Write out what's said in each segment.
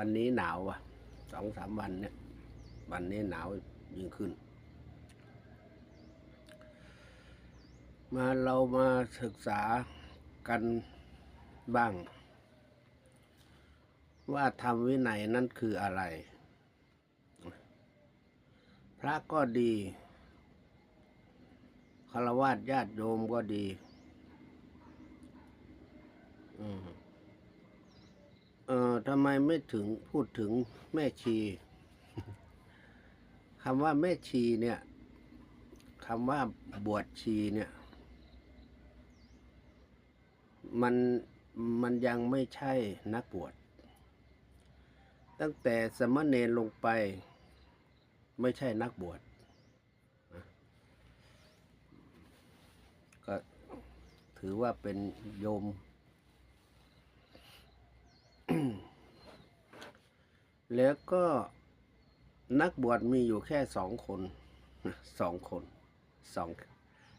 วันนี้หนาวอะสองสามวันเนี่ย วันนี้หนาวยิ่งขึ้น มาเรามาศึกษากันบ้าง ว่าธรรมวินัยนั่นคืออะไร พระก็ดีคารวะญาติโยมก็ดี อืม เอ่อทำไมไม่ถึงพูดถึงแม่ชีคำว่าแม่ชีเนี่ยคำว่าบวชชีเนี่ย มันมันยังไม่ใช่นักบวชตั้งแต่สมณเณรลงไป ไม่ใช่นักบวชก็ถือว่าเป็นโยม แล้วก็นักบวชมีอยู่แค่สองคนสองคนสอง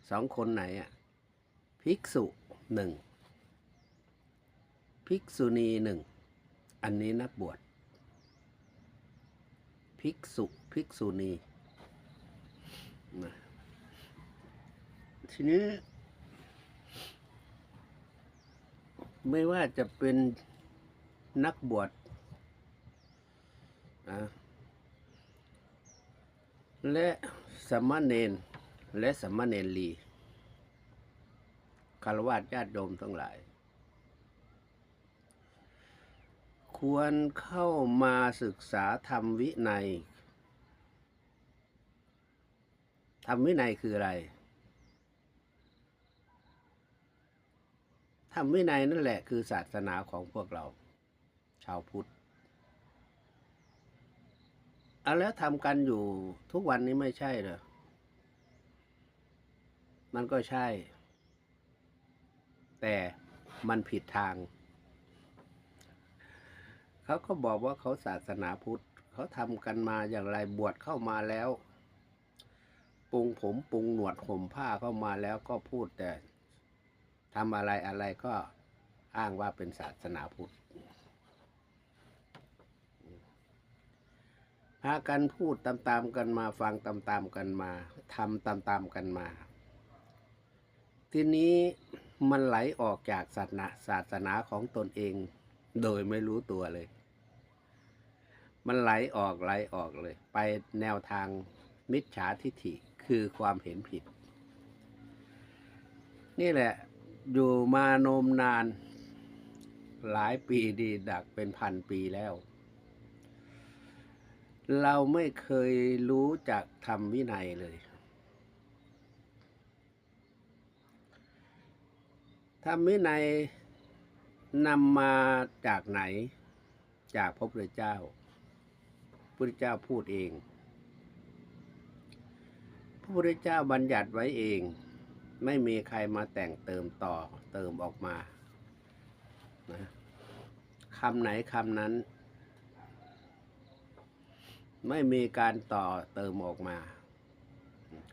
สองคนไหนอะภิกษุหนึ่งภิกษุณีหนึ่งอันนี้นักบวชภิกษุภิกษุณีทีนี้ ไม่ว่าจะเป็น นักบวชและสมณเณรและสมณเณรีคารวะญาติโยมทั้งหลาย ควรเข้ามาศึกษาธรรมวินัยธรรมวินัยคืออะไรธรรมวินัยนั่นแหละคือศาสนาของพวกเราาวพุทธเอาแล้วทำกันอยู่ทุกวันนี้ไม่ใช่เหรอ มันก็ใช่ แต่มันผิดทาง เขาก็บอกว่าเขาศาสนาพุทธ เขาทำกันมาอย่างไรบวชเข้ามาแล้วปรุงผมปรุงหนวดห่มผ้าเข้ามาแล้วก็พูดแต่ทำอะไรอะไรก็อ้างว่าเป็นศาสนาพุทธ พากันพูดตามๆกันมาฟังตามๆกันมาทำตามๆกันมา ทีนี้มันไหลออกจากศาสนาศาสนาของตนเอง โดยไม่รู้ตัวเลย มันไหลออกไหลออกเลย ไปแนวทางมิจฉาทิฐิคือความเห็นผิด นี่แหละอยู่มานมนานหลายปีดีดักเป็นพันปีแล้ว เราไม่เคยรู้จักธรรมวินัยเลย ธรรมวินัยนำมาจากไหน จากพระพุทธเจ้า พระพุทธเจ้าพูดเอง พระพุทธเจ้าบัญญัติไว้เอง ไม่มีใครมาแต่งเติมต่อเติมออกมานะคำไหนคำนั้น ไม่มีการต่อเติมออกมา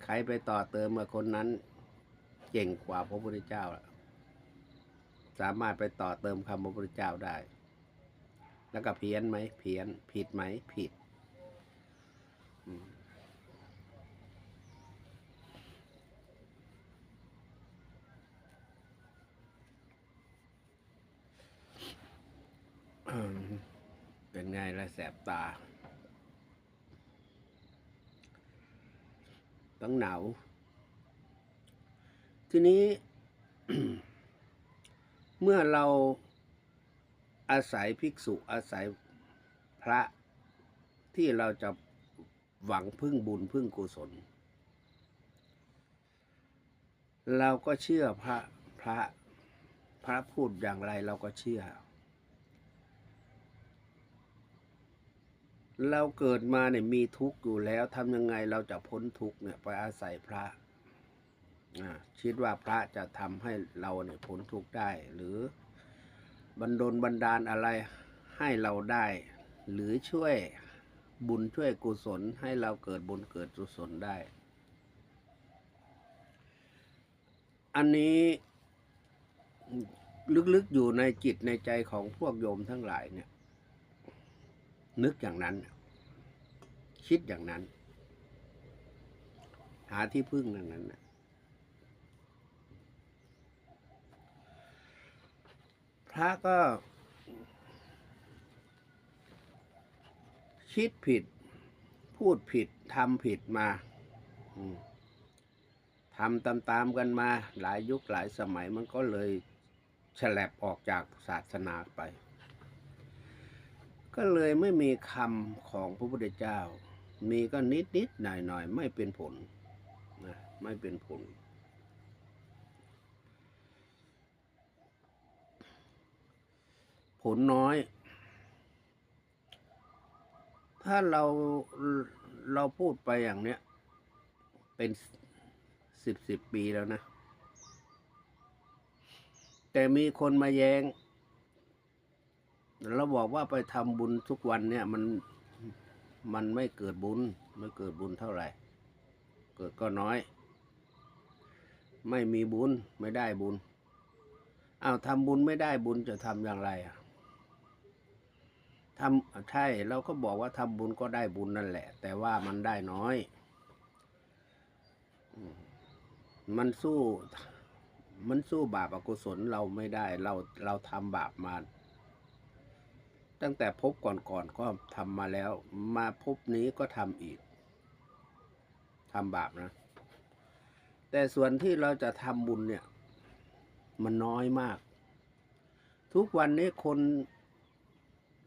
ใครไปต่อเติมเมื่อคนนั้นเก่งกว่าพระพุทธเจ้า สามารถไปต่อเติมคำพระพุทธเจ้าได้ แล้วก็เพี้ยนไหมเพี้ยน ผิดไหมผิด เป็นไงละแสบตา ต้องหนาวทีนี้ เมื่อเราอาศัยภิกษุอาศัยพระที่เราจะหวังพึ่งบุญพึ่งกุศล เราก็เชื่อพระพระพระพูดอย่างไรเราก็เชื่อ เราเกิดมาเนี่ยมีทุกข์อยู่แล้วทำยังไงเราจะพ้นทุกข์เนี่ยไปอาศัยพระคิดว่าพระจะทำให้เราเนี่ยพ้นทุกข์ได้ หรือบันดลบันดาลอะไรให้เราได้ หรือช่วยบุญช่วยกุศลให้เราเกิดบุญเกิดกุศลได้ อันนี้ลึกๆอยู่ในจิตในใจของพวกโยมทั้งหลายเนี่ย นึกอย่างนั้น คิดอย่างนั้น หาที่พึ่งอย่างนั้นนะพระก็ คิดผิด พูดผิดทำผิดมาทำตามๆกันมาหลายยุคหลายสมัยมันก็เลยฉลับออกจากศาสนาไป ก็เลยไม่มีคำของพระพุทธเจ้า มีก็นิดนิดๆหน่อยหน่อยๆไม่เป็นผลนะไม่เป็นผล ผลน้อย ถ้าเราเราพูดไปอย่างเนี้ย เป็นสิบสิบปีแล้วนะ แต่มีคนมาแยง้ง เราบอกว่าไปทำบุญทุกวันเนี่ยมันมันไม่เกิดบุญไม่เกิดบุญเท่าไหร่ เกิดก็น้อย ไม่มีบุญไม่ได้บุญเอาทำบุญไม่ได้บุญจะทำอย่างไรอะทำใช่เราก็บอกว่าทำบุญก็ได้บุญนั่นแหละ แต่ว่ามันได้น้อย มันสู้ มันสู้บาปอกุศลเราไม่ได้ เราเราทำบาปมา ตั้งแต่พบก่อนๆก็ทำมาแล้ว มาพบนี้ก็ทำอีกทำบาปนะ แต่ส่วนที่เราจะทำบุญเนี่ย มันน้อยมาก ทุกวันนี้คน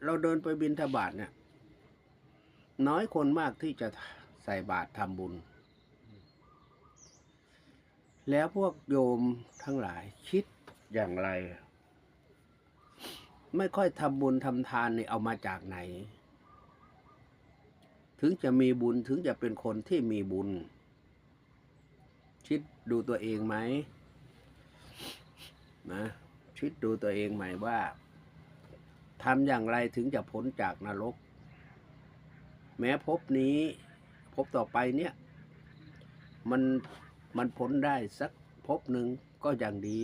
เราเดินไปบินทบาทเนี่ย น้อยคนมากที่จะใส่บาตรทำบุญ แล้วพวกโยมทั้งหลายคิดอย่างไร ไม่ค่อยทำบุญทำทานนี่เอามาจากไหน ถึงจะมีบุญถึงจะเป็นคนที่มีบุญ คิดดูตัวเองไหมนะคิดดูตัวเองไหมว่าทำอย่างไรถึงจะพ้นจากนรก แม้ภพนี้ภพต่อไปเนี่ย มันมันพ้นได้สักภพหนึ่งก็ยังดี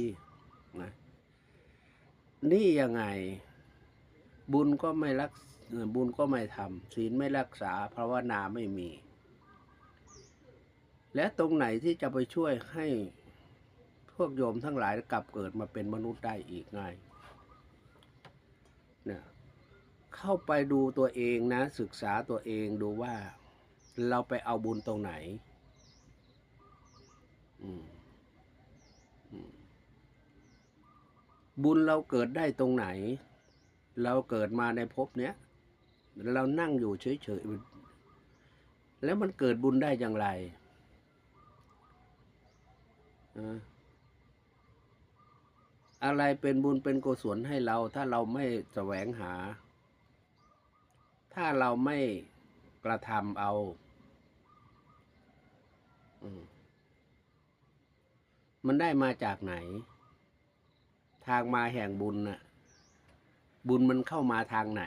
นี่ยังไง บุญก็ไม่รักบุญก็ไม่ทำศีลไม่รักษาภาวนาไม่มี และตรงไหนที่จะไปช่วยให้พวกโยมทั้งหลายกลับเกิดมาเป็นมนุษย์ได้อีกง่ายเนี่ยเข้าไปดูตัวเองนะ ศึกษาตัวเองดูว่า เราไปเอาบุญตรงไหน อืมอืม บุญเราเกิดได้ตรงไหน เราเกิดมาในภพเนี้ยเรานั่งอยู่เฉยๆแล้วมันเกิดบุญได้อย่างไรอะไรเป็นบุญเป็นกุศลให้เรา ถ้าเราไม่แสวงหา ถ้าเราไม่กระทำเอาอมมันได้มาจากไหน ทางมาแห่งบุญน่ะบุญมันเข้ามาทางไหน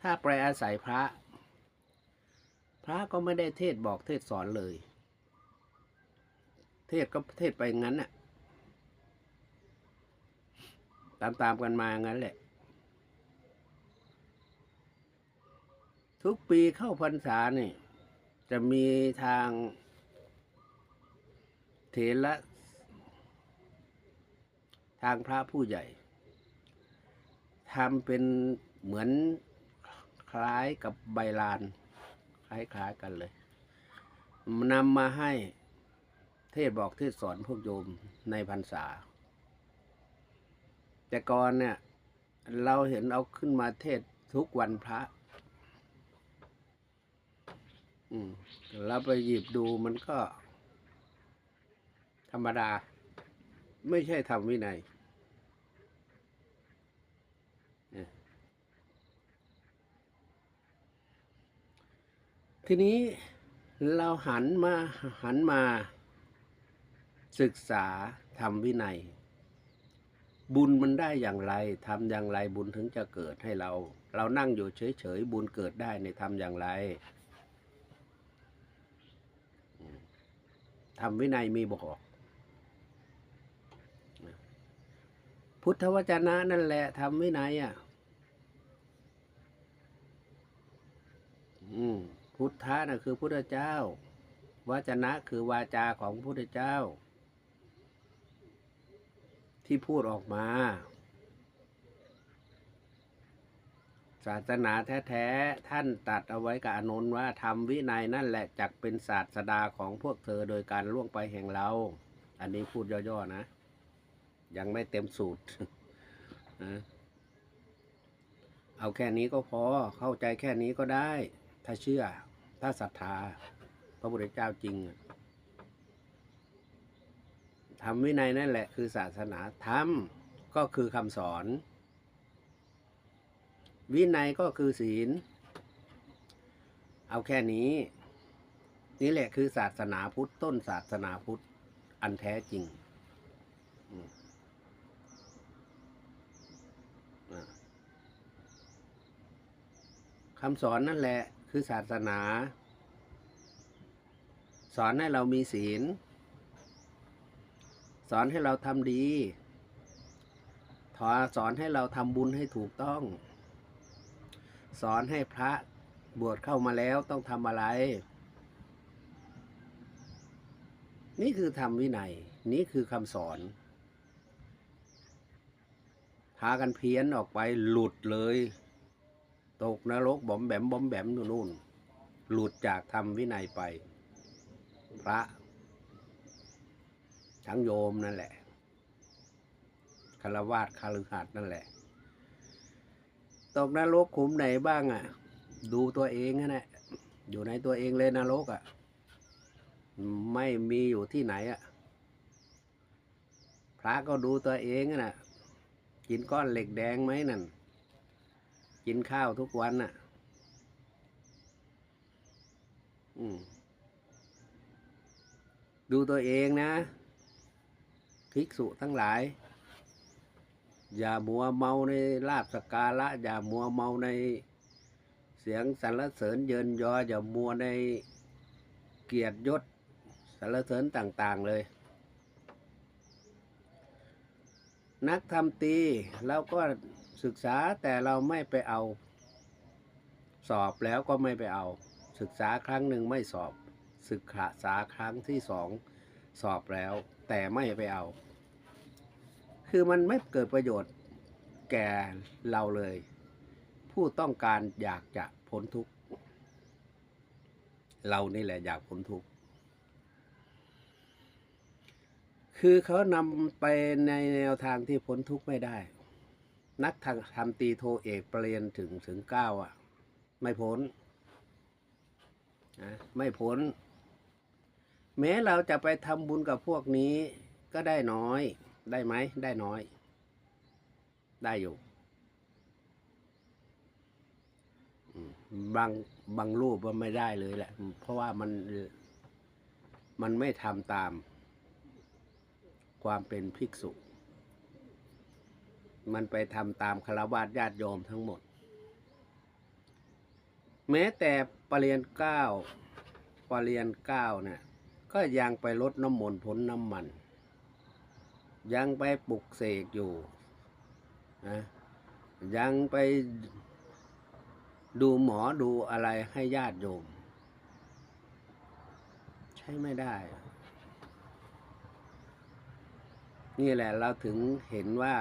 ถ้าไปอาศัยพระ พระก็ไม่ได้เทศบอกเทศสอนเลย เทศก็เทศไปงั้นน่ะตามๆกันมางั้นแหละ ทุกปีเข้าพรรษาเนี่ยจะมีทางเถระ ทางพระผู้ใหญ่ทำเป็นเหมือนคล้ายกับใบลาน คล้ายๆกันเลยนำมาให้เทศบอกเทศสอนพวกโยมในพรรษา แต่ก่อนเนี่ย เราเห็นเอาขึ้นมาเทศทุกวันพระอืมเราไปหยิบดูมันก็ธรรมดา ไม่ใช่ทำวินัยทีนี้เราหันมาหันมาศึกษาทำวินัย บุญมันได้อย่างไรทำอย่างไรบุญถึงจะเกิดให้เรา เรานั่งอยู่เฉยๆบุญเกิดได้ในทำอย่างไรทำวินัยมีบอก พุทธวจนะนั่นแหละทำวินัยอะอืมพุทธะน่ะคือพุทธเจ้า วจนะคือวาจาของพุทธเจ้า ที่พูดออกมา ศาสนาแท้ๆ ท่านตัดเอาไว้กับอนนท์ว่าทำวินัยนั่นแหละจักเป็นศาสดาของพวกเธอโดยการล่วงไปแห่งเรา อันนี้พูดย่อๆนะ ยังไม่เต็มสูตรนะเอาแค่นี้ก็พอเข้าใจแค่นี้ก็ได้ ถ้าเชื่อ ถ้าศรัทธา พระพุทธเจ้าจริงทำวินัยนั่นแหละคือศาสนาธรรมก็คือคำสอน วินัยก็คือศีล เอาแค่นี้ นี่แหละคือศาสนาพุทธต้นศาสนาพุทธอันแท้จริงอืมอ่า คำสอนนั่นแหละคือศาสนา สอนให้เรามีศีล สอนให้เราทำดีถอสอนให้เราทำบุญให้ถูกต้อง สอนให้พระบวชเข้ามาแล้วต้องทำอะไร นี่คือทำวินัย นี่คือคำสอน พากันเพี้ยนออกไปหลุดเลย ตกนรกบอมแบมบอมแบมนู่นู่นหลุดจากธรรมวินัยไป พระ ทั้งโยมนั่นแหละคารวาสคาลือหัดนั่นแหละ ตกนรกขุมไหนบ้างอะ ดูตัวเองนะแหละอยู่ในตัวเองเลยนรกอะ ไม่มีอยู่ที่ไหนอะ พระก็ดูตัวเองนะกินก้อนเหล็กแดงไหมนั่น กินข้าวทุกวันน่ะ อืม ดูตัวเองนะภิกษุทั้งหลาย อย่ามัวเมาในลาบสการะ อย่ามัวเมาในเสียงสรรเสริญเยินยอ อย่ามัวในเกียรติยศสรรเสริญต่าง ๆ เลย นักทำตีเราก็ ศึกษาแต่เราไม่ไปเอา สอบแล้วก็ไม่ไปเอา ศึกษาครั้งหนึ่งไม่สอบ ศึกษาครั้งที่สองสอบแล้ว แต่ไม่ไปเอา คือมันไม่เกิดประโยชน์แก่เราเลย ผู้ต้องการอยากจะพ้นทุกข์เรานี่แหละอยากพ้นทุกข์คือเขานำไปในแนวทางที่พ้นทุกข์ไม่ได้ นักทางทำตีโทเอกปรริญญาถึงถึงเก้าอะ ไม่พ้นนะไม่พ้น แม้เราจะไปทำบุญกับพวกนี้ก็ได้น้อย ได้ไหม ได้น้อย ได้อยู่ บางบางรูปมันไม่ได้เลยแหละ เพราะว่ามันมันไม่ทำตามความเป็นภิกษุ มันไปทำตามคารวะญาติโยมทั้งหมด แม้แต่ปรริญญาเก้าปรริญญาเก้าเนี่ยก็ยังไปลดน้ำมนต์พ้นน้ำมัน ยังไปปลุกเสกอยู่นะยังไปดูหมอดูอะไรให้ญาติโยม ใช้ไม่ได้ นี่แหละเราถึงเห็นว่า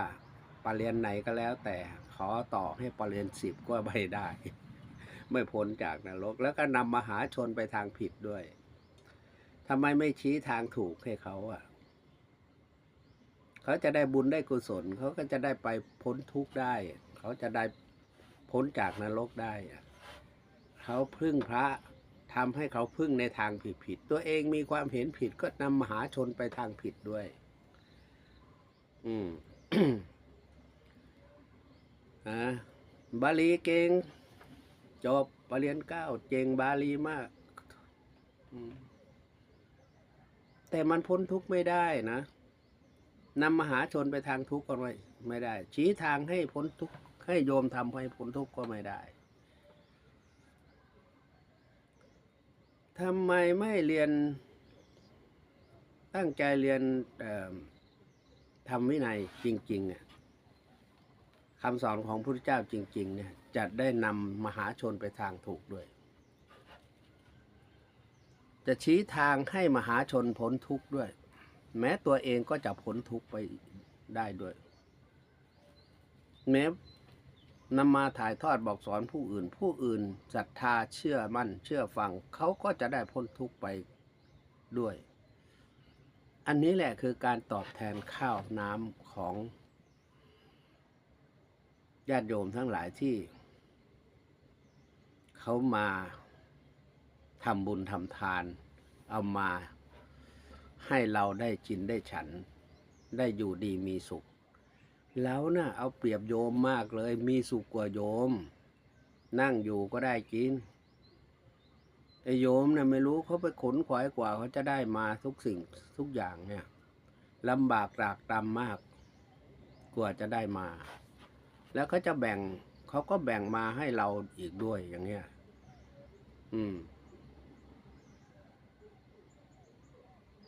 ปรริญญาไหนก็แล้ว แต่ขอต่อให้ปรริญญาสิบก็ไม่ได้ ไม่พ้นจากนรก แล้วก็นำมหาชนไปทางผิดด้วยทำไมไม่ชี้ทางถูกให้เขาอะ เขาจะได้บุญได้กุศล เขาก็จะได้ไปพ้นทุกข์ได้ เขาจะได้พ้นจากนรกได้อะเขาพึ่งพระทำให้เขาพึ่งในทางผิดผิดๆตัวเองมีความเห็นผิดก็นำมหาชนไปทางผิดด้วย อืม ฮะบาลีเก่งจบปรริญญาเก้าเก่งบาลีมาก แต่มันพ้นทุกข์ไม่ได้นะนำมหาชนไปทางทุกข์ก็ไม่ไม่ได้ ชี้ทางให้พ้นทุกข์ให้โยมทำให้พ้นทุกข์ก็ไม่ได้ทำไมไม่เรียน ตั้งใจเรียนทำวินัยจริงๆอะ คำสอนของพระพุทธเจ้าจริง ๆ เนี่ยจะได้นำมหาชนไปทางถูกด้วย จะชี้ทางให้มหาชนพ้นทุกข์ด้วย แม้ตัวเองก็จะพ้นทุกข์ไปได้ด้วย แม้นำมาถ่ายทอดบอกสอนผู้อื่น ผู้อื่นศรัทธาเชื่อมั่น เชื่อฟังเขาก็จะได้พ้นทุกข์ไปด้วย อันนี้แหละคือการตอบแทนข้าวน้ำของ ญาติโยมทั้งหลายที่ เขามาทำบุญทำทาน เอามาให้เราได้กินได้ฉัน ได้อยู่ดีมีสุข แล้วนะ่ะเอาเปรียบโยมมากเลยมีสุขกว่าโยม นั่งอยู่ก็ได้กินไอโยมเนี่ยไม่รู้เขาไปขนขวายกว่าเขาจะได้มาทุกสิ่งทุกอย่างเนี่ยลำบากตรากตรำมาก กว่าจะได้มา แล้วเขาจะแบ่งเขาก็แบ่งมาให้เราอีกด้วยอย่างเงี้ย อืม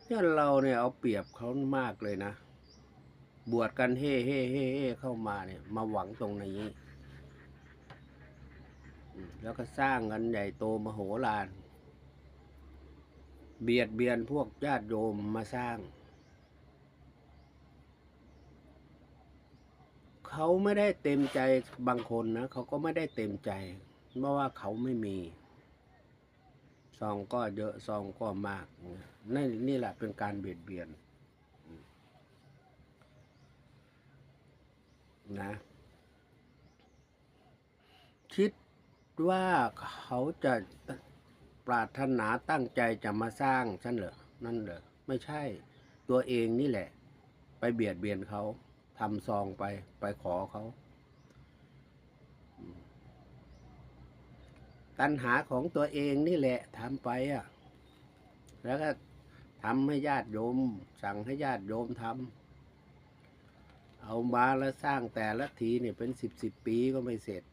เนี่ยเราเนี่ยเอาเปรียบเขามากเลยนะ บวชกันเฮ่เฮ่เฮ่เฮ่เข้ามาเนี่ย มาหวังตรงนี้ แล้วก็สร้างกันใหญ่โตมโหฬารเบียดเบียนพวกญาติโยมมาสร้าง เขาไม่ได้เต็มใจบางคนนะเขาก็ไม่ได้เต็มใจเพราะว่าเขาไม่มีซองก็เยอะซองก็มากนี่นี่แหละเป็นการเบียดเบียนนะคิดว่าเขาจะปรารถนาตั้งใจจะมาสร้างฉันเหรอนั่นเหรอไม่ใช่ตัวเองนี่แหละ ไปเบียดเบียนเขา ทำซองไปไปขอเขา ตัณหาของตัวเองนี่แหละทำไปอะ แล้วก็ทำให้ญาติโยม สั่งให้ญาติโยมทำเอามาแล้วสร้างแต่ละทีเนี่ยเป็นสิบสิบปีก็ไม่เสร็จ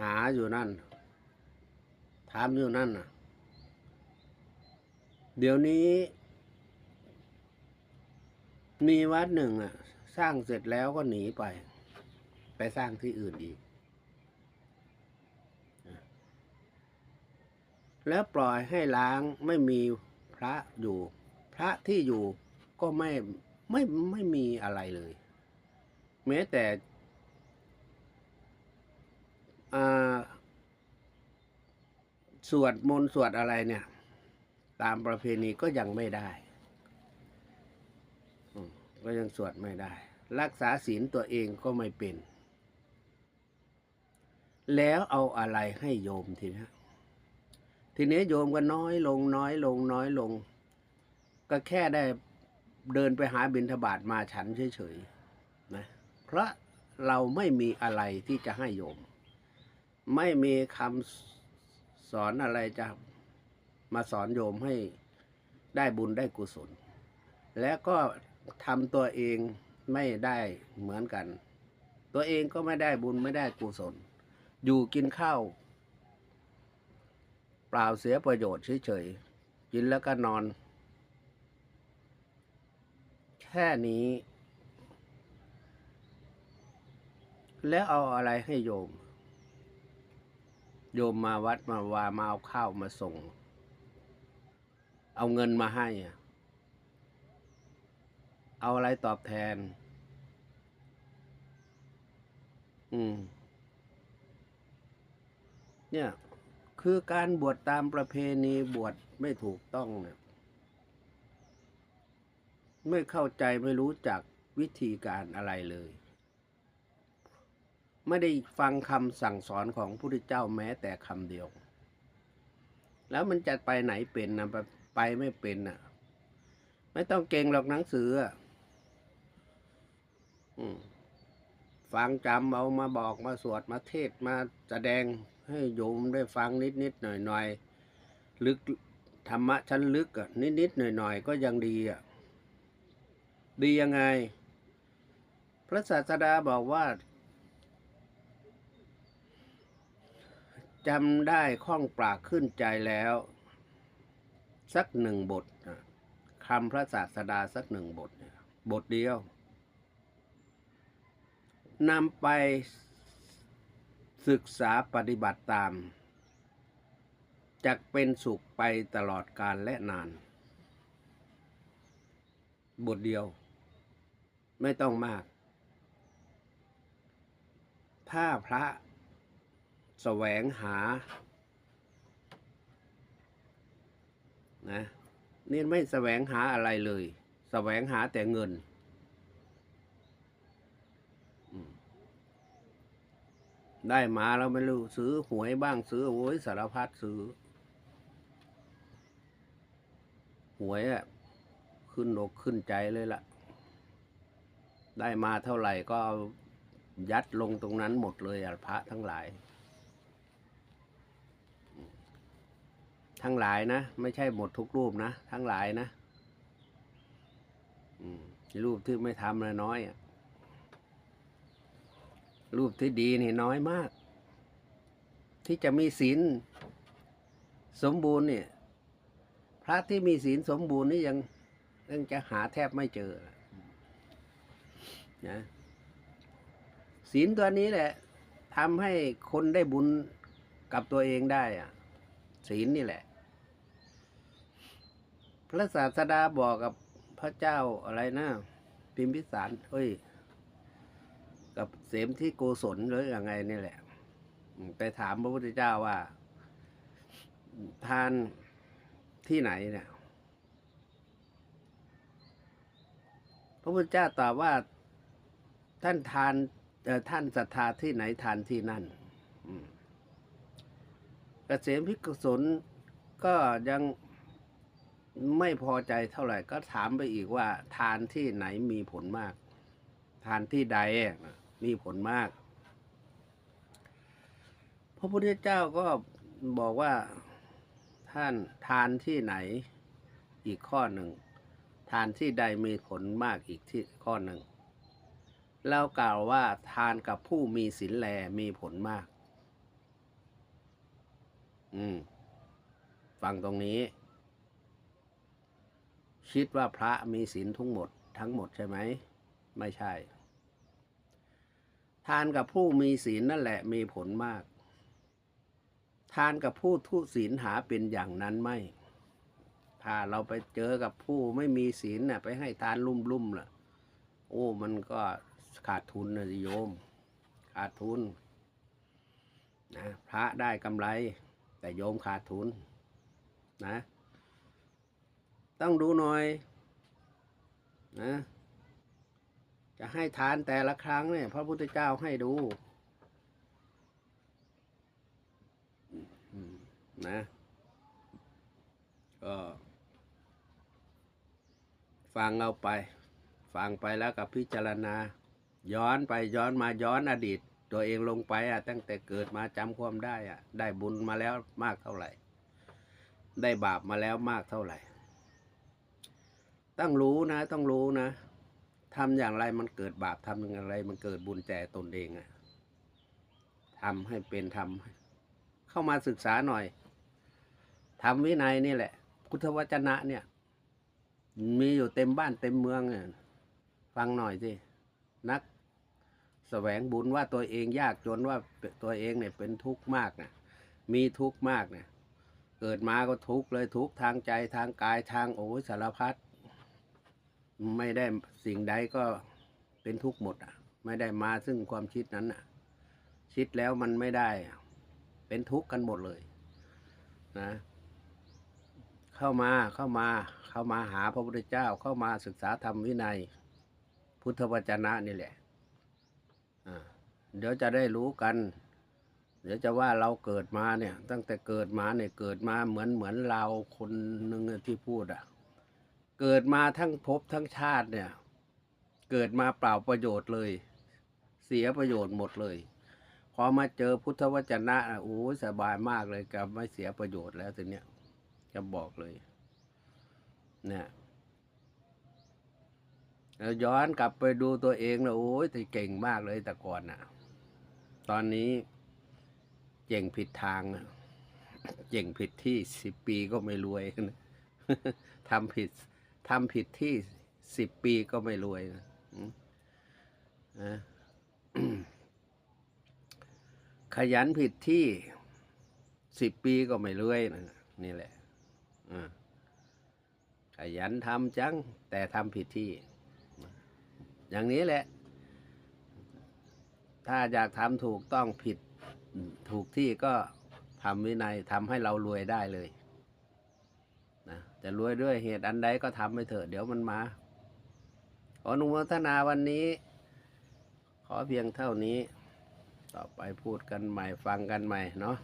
หาอยู่นั่นทำอยู่นั่นน่ะ เดี๋ยวนี้ มีวัดหนึ่งอะ สร้างเสร็จแล้วก็หนีไป ไปสร้างที่อื่นอีก แล้วปล่อยให้ล้างไม่มีพระอยู่ พระที่อยู่ก็ไม่ไม่ไม่มีอะไรเลย แม้แต่อ่าสวดมนต์สวดอะไรเนี่ย ตามประเพณีก็ยังไม่ได้ ก็ยังสวดไม่ได้ รักษาศีลตัวเองก็ไม่เป็น แล้วเอาอะไรให้โยมทีนี้ทีนี้โยมก็น้อยลงน้อยลงน้อยลง ก็แค่ได้เดินไปหาบิณฑบาตมาฉันเฉยๆนะเพราะเราไม่มีอะไรที่จะให้โยม ไม่มีคำสอนอะไรจะมาสอนโยมให้ได้บุญได้กุศล และก็ ทำตัวเองไม่ได้เหมือนกัน ตัวเองก็ไม่ได้บุญไม่ได้กุศล อยู่กินข้าว เปล่าเสียประโยชน์เฉยๆกินแล้วก็นอน แค่นี้ แล้วเอาอะไรให้โยม โยมมาวัดมาวามาเอาข้าวมาส่ง เอาเงินมาให้อะ เอาอะไรตอบแทน อืม เนี่ย คือการบวชตามประเพณีบวชไม่ถูกต้องเนี่ย ไม่เข้าใจไม่รู้จักวิธีการอะไรเลย ไม่ได้ฟังคำสั่งสอนของพระพุทธเจ้าแม้แต่คำเดียว แล้วมันจะไปไหนเป็นนะไปไม่เป็นน่ะไม่ต้องเก่งหรอกหนังสือ ฟังจำเอามาบอกมาสวดมาเทศมาแสดงให้โยมได้ฟังนิดนิดๆหน่อยหน่อยๆลึกธรรมะชั้นลึกอะนิดนิดๆหน่อยหน่อยๆก็ยังดีอะดียังไง พระศาสดาบอกว่าจำได้คล่องปากขึ้นใจแล้ว สักหนึ่งบทคำพระศาสดาสักหนึ่งบท บทเดียว นำไปศึกษาปฏิบัติตามจะเป็นสุขไปตลอดกาลและนาน บทเดียว ไม่ต้องมาก ถ้าพระแสวงหานะนี่ไม่แสวงหาอะไรเลยแสวงหาแต่เงิน ได้มาแล้วไม่รู้ซื้อหวยบ้างซื้อโอ้ยสารพัดซื้อ หวยอะขึ้นอกขึ้นใจเลยล่ะ ได้มาเท่าไหร่ก็ยัดลงตรงนั้นหมดเลยอะพระทั้งหลาย ทั้งหลายนะ ไม่ใช่หมดทุกรูปนะ ทั้งหลายนะรูปที่ไม่ทำนะน้อยอะ รูปที่ดีนี่น้อยมาก ที่จะมีศีลสมบูรณ์เนี่ย พระที่มีศีลสมบูรณ์นี่ยังยังจะหาแทบไม่เจอนะศีลตัวนี้แหละทำให้คนได้บุญกับตัวเองได้อะศีลนี่แหละ พระศาสดาบอกกับพระเจ้าอะไรนะพิมพิสารเอ้ย กับเสมที่โกศลหรือยังไงนี่แหละ ไปถามพระพุทธเจ้าว่า ทานที่ไหนเนี่ย พระพุทธเจ้าตอบว่าท่านทานท่านศรัทธาที่ไหนทานที่นั่นอืมเกษมพิกษลก็ยังไม่พอใจเท่าไหร่ก็ถามไปอีกว่า ทานที่ไหนมีผลมาก ทานที่ใด มีผลมาก พระพุทธเจ้าก็บอกว่าท่านทานที่ไหนอีกข้อหนึ่ง ทานที่ใดมีผลมากอีกที่ข้อหนึ่งแล้วกล่าวว่าทานกับผู้มีศีลแลมีผลมาก อืม ฟังตรงนี้ คิดว่าพระมีศีลทั้งหมด ทั้งหมดใช่ไหม ไม่ใช่ ทานกับผู้มีศีลนั่นแหละมีผลมาก ทานกับผู้ทุศีลหาเป็นอย่างนั้นไม่ ถ้าเราไปเจอกับผู้ไม่มีศีลน่ะไปให้ทานลุ่มๆล่ะ โอ้ มันก็ขาดทุนนะโยม ขาดทุนนะพระได้กำไร แต่โยมขาดทุนนะ ต้องดูหน่อยนะ จะให้ทานแต่ละครั้งเนี่ย พระพุทธเจ้าให้ดูนะก็ฟังเอาไป ฟังไปแล้วกับพิจารณา ย้อนไปย้อนมาย้อนอดีต ตัวเองลงไปอะ ตั้งแต่เกิดมาจำความได้อะ ได้บุญมาแล้วมากเท่าไหร่ ได้บาปมาแล้วมากเท่าไหร่ ต้องรู้นะ ต้องรู้นะ ทำอย่างไรมันเกิดบาปทำอย่างไร มันเกิดบุญแต่ตนเองอะทำให้เป็นทำให้เข้ามาศึกษาหน่อยทำวินัยนี่แหละ พุทธวจนะเนี่ย มีอยู่เต็มบ้านเต็มเมืองเนี่ยฟังหน่อยสินักแสวงบุญว่าตัวเองยากจนว่าตัวเองเนี่ยเป็นทุกข์มากนะมีทุกข์มากเนี่ยเกิดมาก็ทุกข์เลยทุกข์ทางใจทางกายทางโอ้สารพัด ไม่ได้สิ่งใดก็เป็นทุกข์หมดอะ ไม่ได้มาซึ่งความคิดนั้นอะ คิดแล้วมันไม่ได้อะเป็นทุกข์กันหมดเลย นะ เข้ามาเข้ามา เข้ามาหาพระพุทธเจ้าเข้ามาศึกษาธรรมวินัย พุทธวจนะนี่แหละอ่าเดี๋ยวจะได้รู้กัน เดี๋ยวจะว่าเราเกิดมาเนี่ย ตั้งแต่เกิดมาเนี่ยเกิดมาเหมือนเหมือนเราคนหนึ่งที่พูดอะ เกิดมาทั้งภพทั้งชาติเนี่ย เกิดมาเปล่าประโยชน์เลย เสียประโยชน์หมดเลย พอมาเจอพุทธวจนะโอ้สบายมากเลยกับไม่เสียประโยชน์แล้วทีเนี้ยจะบอกเลยเนี่ยแล้วย้อนกลับไปดูตัวเองนะโอ้ยแต่เก่งมากเลยแต่ก่อนน่ะ ตอนนี้เจ่งผิดทางอะเจ่งผิดที่สิบปีก็ไม่รวยทำผิด ทำผิดที่สิบปีก็ไม่รวยนะนะขยันผิดที่สิบปีก็ไม่เลื่อยนะนี่แหละขยันทำจัง แต่ทำผิดที่ อย่างนี้แหละ ถ้าอยากทำถูกต้องผิดถูกที่ก็ทำวินัยทำให้เรารวยได้เลย จะรวยด้วยเหตุอันใดก็ทำไปเถอะเดี๋ยวมันมา ขออนุโมทนาวันนี้ ขอเพียงเท่านี้ ต่อไปพูดกันใหม่ฟังกันใหม่เนาะ